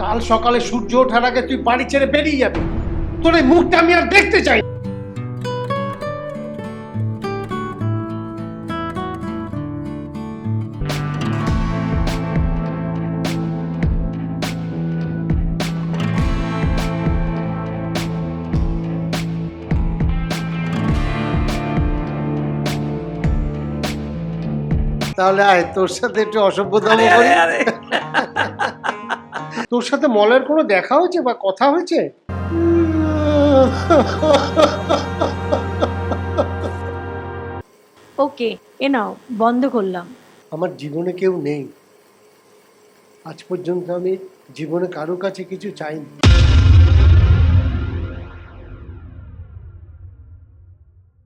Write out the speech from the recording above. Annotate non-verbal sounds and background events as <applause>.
কাল সকালে সূর্য ওঠার আগে তুই বাড়ি ছেড়ে বেরিয়ে যাবি। তোর এই মুখটা আমি আর দেখতে চাই তাহলে আয় তোর সাথে একটু অসভ্যতা করি। <laughs> তোর সাথে মলের কোনো দেখা হয়েছে বা কথা হয়েছে? ওকে এ নাও বন্ধ করলাম। আমার জীবনে কেউ নেই। আজ পর্যন্ত আমি জীবনে কারও কাছে কিছু চাইনি।